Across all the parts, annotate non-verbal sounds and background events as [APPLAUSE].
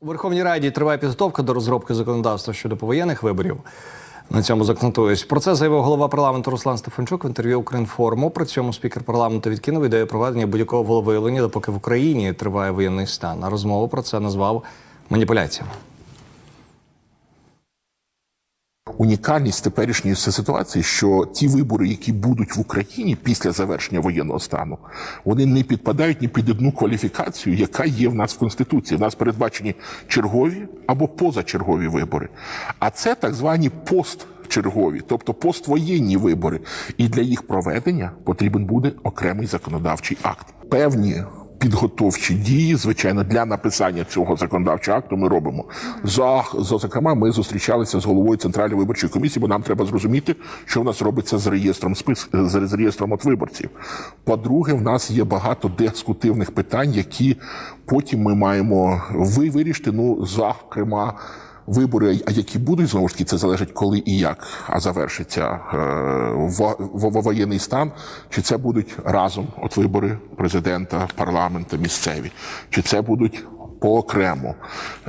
У Верховній Раді триває підготовка до розробки законодавства щодо повоєнних виборів. На цьому закнутуюсь. Про це заявив голова парламенту Руслан Стефанчук в інтерв'ю Укрінформу. При цьому спікер парламенту відкинув ідею проведення будь-якого волевиявлення, допоки в Україні триває воєнний стан. А розмову про це назвав маніпуляціями. Унікальність теперішньої ситуації, що ті вибори, які будуть в Україні після завершення воєнного стану, вони не підпадають ні під одну кваліфікацію, яка є в нас в конституції. У нас передбачені чергові або позачергові вибори. А це так звані постчергові, тобто поствоєнні вибори. І для їх проведення потрібен буде окремий законодавчий акт. Певні підготовчі дії, звичайно, для написання цього законодавчого акту ми робимо. За, за зокрема, ми зустрічалися з головою центральної виборчої комісії, бо нам треба зрозуміти, що в нас робиться з реєстром спис з реєстром от виборців. По-друге, в нас є багато дискутивних питань, які потім ми маємо ви вирішити. Ну, зокрема. Вибори, які будуть знову ж таки, це залежить коли і як, а завершиться е, во- во- воєнний стан. Чи це будуть разом от вибори президента, парламента, місцеві, чи це будуть поокремо.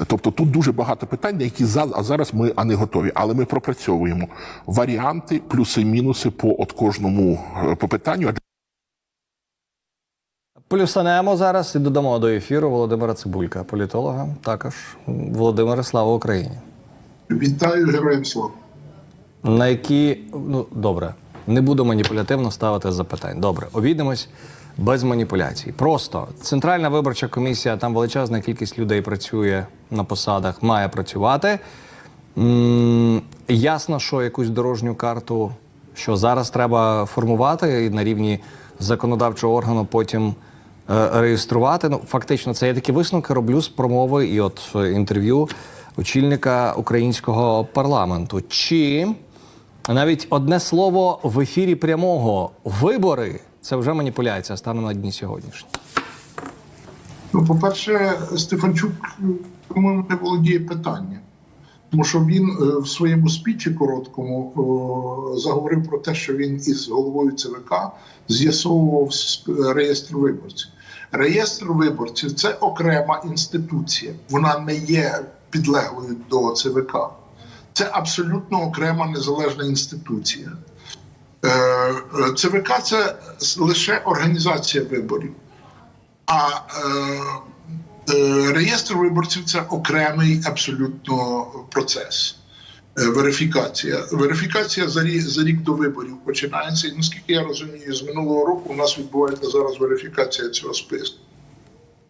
Тобто тут дуже багато питань, які а зараз ми а не готові. Але ми пропрацьовуємо варіанти, плюси, мінуси по от кожному е, по питанню. Плюсанемо зараз і додамо до ефіру Володимира Цибулька, політолога. Також Володимире, слава Україні. Вітаю героям слава. На які ну добре, не буду маніпулятивно ставити запитань. Добре, обійдемось без маніпуляцій. Просто центральна виборча комісія, там величезна кількість людей працює на посадах, має працювати. м ясно, що якусь дорожню карту, що зараз треба формувати і на рівні законодавчого органу потім реєструвати. Ну, фактично, це я такі висновки роблю з промови і от е, інтерв'ю очільника українського парламенту. Чи навіть одне слово в ефірі прямого вибори це вже маніпуляція станом на дні сьогоднішні. Ну, по-перше, Стефанчук, по-моєму, не володіє питанням. Тому що він е, в своєму спічі короткому заговорив про те, що він із головою ЦВК з'ясовував реєстр виборців. Реєстр виборців це окрема інституція. Вона не є підлеглою до ЦВК. Це абсолютно окрема незалежна інституція. Е, ЦВК це лише організація виборів. А е, е, реєстр виборців це окремий абсолютно процес. Е, Верифікація. Верифікація за рік, за рік до виборів починається. І наскільки я розумію, з минулого року у нас відбувається зараз верифікація цього списку.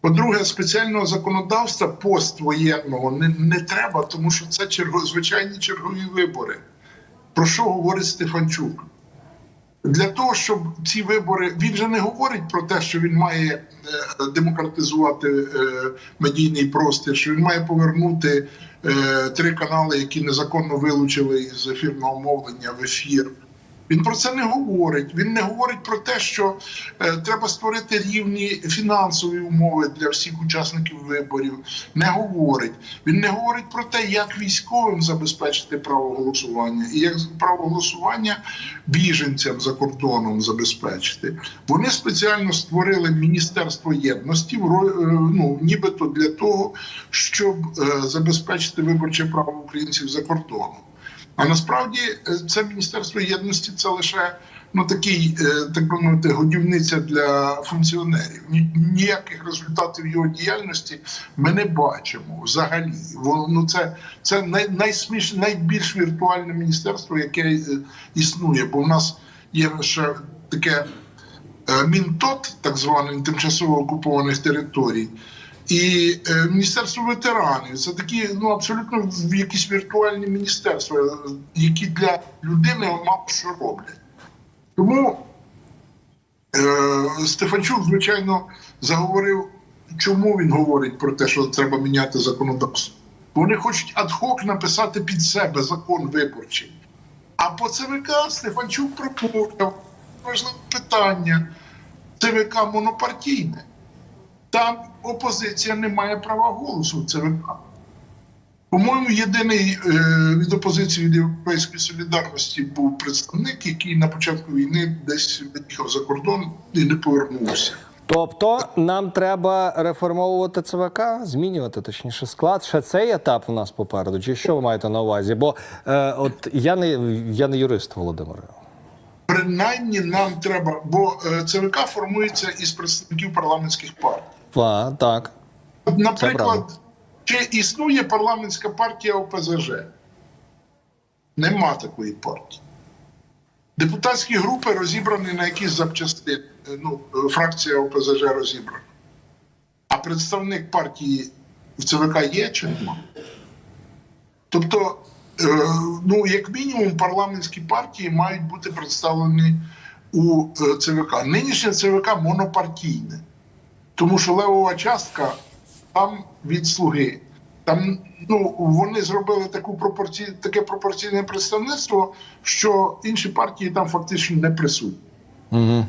По-друге, спеціального законодавства поствоєнного не, не треба, тому що це черго, звичайні чергові вибори. Про що говорить Стефанчук? Для того, щоб ці вибори він же не говорить про те, що він має е, демократизувати е, медійний простір, що він має повернути три канали, які незаконно вилучили із ефірного мовлення в ефір. Він про це не говорить. Він не говорить про те, що е, треба створити рівні фінансові умови для всіх учасників виборів. Не говорить. Він не говорить про те, як військовим забезпечити право голосування і як право голосування біженцям за кордоном забезпечити. Вони спеціально створили міністерство єдності, е, ну нібито для того, щоб е, забезпечити виборче право українців за кордоном. А насправді е, це міністерство єдності це лише ну такий, е, так би мовити, годівниця для функціонерів. Ні- Ніяких результатів його діяльності ми не бачимо взагалі. Воно ну це, це най, найсміш, найбільш віртуальне міністерство, яке е, існує. Бо в нас є ще таке мінтот, так званий тимчасово окупованих територій. І е, міністерство ветеранів це такі ну абсолютно якісь віртуальні міністерства, які для людини мало що роблять. Тому е, Стефанчук, звичайно, заговорив, чому він говорить про те, що треба міняти законодавство. Вони хочуть адхок написати під себе закон виборчий. А по ЦВК Стефанчук промовляв важливе питання. ЦВК монопартійне. Там опозиція не має права голосу в ЦВК. По-моєму, єдиний е, від опозиції від Європейської солідарності був представник, який на початку війни десь виїхав за кордон і не повернувся. Тобто нам треба реформовувати ЦВК, змінювати точніше склад. Ще цей етап у нас попереду. Чи що ви маєте на увазі? Бо е, от я не я не юрист, Володимире. Принаймні нам треба, бо е, ЦВК формується із представників парламентських партій. А, так. Наприклад, чи існує парламентська партія ОПЗЖ? Нема такої партії. Депутатські групи розібрані на якісь запчастини. Е, Ну, е, фракція ОПЗЖ розібрана. А представник партії в ЦВК є чи нема? Тобто, е, ну, як мінімум, парламентські партії мають бути представлені у ЦВК. Нинішнє ЦВК монопартійне. Тому що левова частка там від слуги. Там ну вони зробили таку пропорці... таке пропорційне представництво, що інші партії там фактично не присутні. Угу.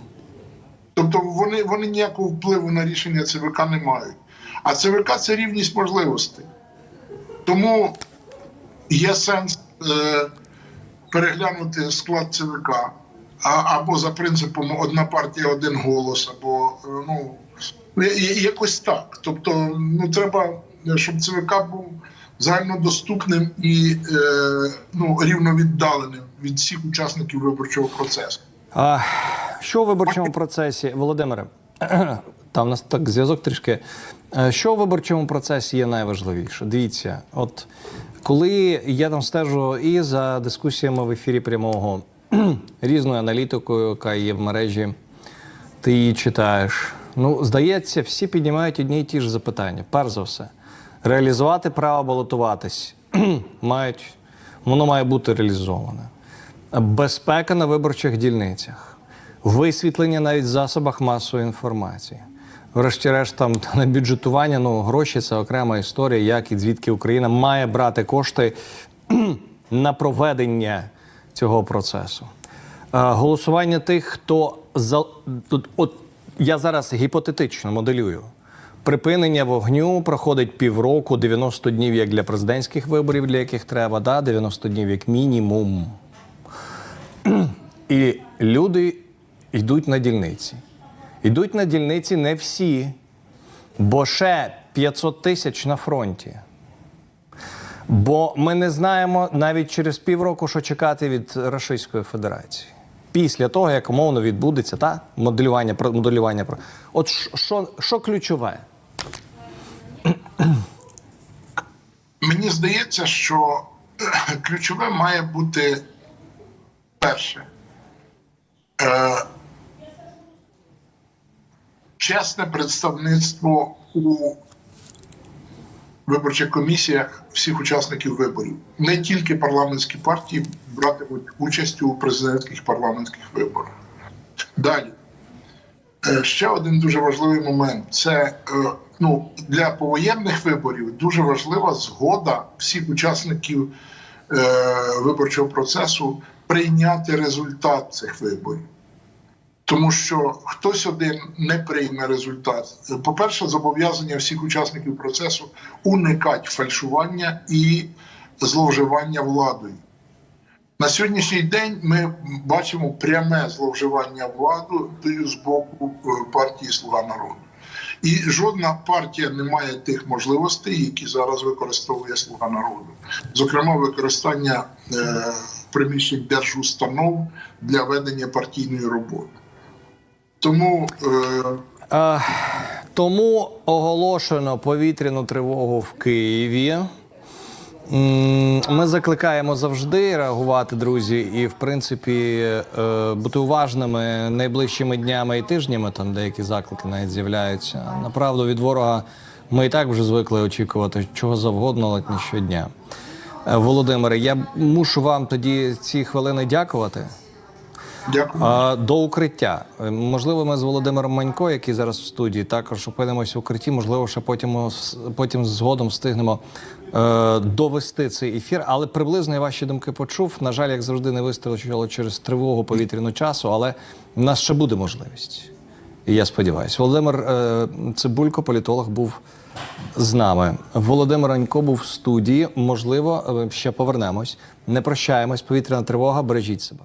Тобто вони, вони ніякого впливу на рішення ЦВК не мають. А ЦВК це рівність можливостей. Тому є сенс е, переглянути склад ЦВК а, або за принципом одна партія, один голос, або е, ну, якось так. Тобто, ну треба, щоб ЦВК був загальнодоступним і е, ну, рівновіддаленим від всіх учасників виборчого процесу. А, що у виборчому процесі, Володимире? [CLEARS THROAT] Там у нас так зв'язок трішки. Е, Що у виборчому процесі є найважливіше? Дивіться, от коли я там стежу і за дискусіями в ефірі прямого [CLEARS THROAT] різною аналітикою, яка є в мережі, ти її читаєш. Ну, здається, всі піднімають одні й ті ж запитання. Перш за все, реалізувати право балотуватись [CLEARS THROAT] мають, воно має бути реалізоване. Безпека на виборчих дільницях, висвітлення навіть в засобах масової інформації. Врешті-решт, там на бюджетування, ну гроші це окрема історія, як і звідки Україна має брати кошти [CLEARS THROAT] на проведення цього процесу. Е, Голосування тих, хто за от я зараз гіпотетично моделюю. Припинення вогню проходить півроку, 90 днів як для президентських виборів, для яких треба, да, 90 днів як мінімум. І люди йдуть на дільниці. Йдуть на дільниці не всі, бо ще 500 тисяч на фронті. Бо ми не знаємо навіть через півроку, що чекати від Російської Федерації. Після того, як умовно відбудеться та моделювання про- моделювання про от що, що ключове? Мені здається, що ключове має бути перше. Е, чесне представництво у виборчих комісіях всіх учасників виборів. Не тільки парламентські партії братимуть участь у президентських парламентських виборах. Далі. Е, Ще один дуже важливий момент це е, ну, для повоєнних виборів дуже важлива згода всіх учасників е, виборчого процесу прийняти результат цих виборів. Тому що хтось один не прийме результат. Е, По-перше, зобов'язання всіх учасників процесу уникати фальшування і зловживання владою. На сьогоднішній день ми бачимо пряме зловживання владою з боку е, партії Слуга народу. І жодна партія не має тих можливостей, які зараз використовує Слуга народу. Зокрема, використання е, приміщень держустанов для ведення партійної роботи. Тому е, тому оголошено повітряну тривогу в Києві. Ми закликаємо завжди реагувати, друзі, і в принципі е, бути уважними найближчими днями і тижнями. Там деякі заклики навіть з'являються. Направду від ворога ми і так вже звикли очікувати чого завгодно, але не щодня. Е, Володимире, я мушу вам тоді ці хвилини дякувати. Дякую. А, До укриття. Е, Можливо, ми з Володимиром Манько, який зараз в студії, також опинимося в укритті. Можливо, ще потім, потім згодом встигнемо е, довести цей ефір. Але приблизно я ваші думки почув. На жаль, як завжди, не вистачило через тривогу повітряну часу, але в нас ще буде можливість. І я сподіваюся. Володимир е, Цибулько, політолог, був з нами. Володимир Анько був в студії. Можливо, е, ще повернемось. Не прощаємось. Повітряна тривога. Бережіть себе.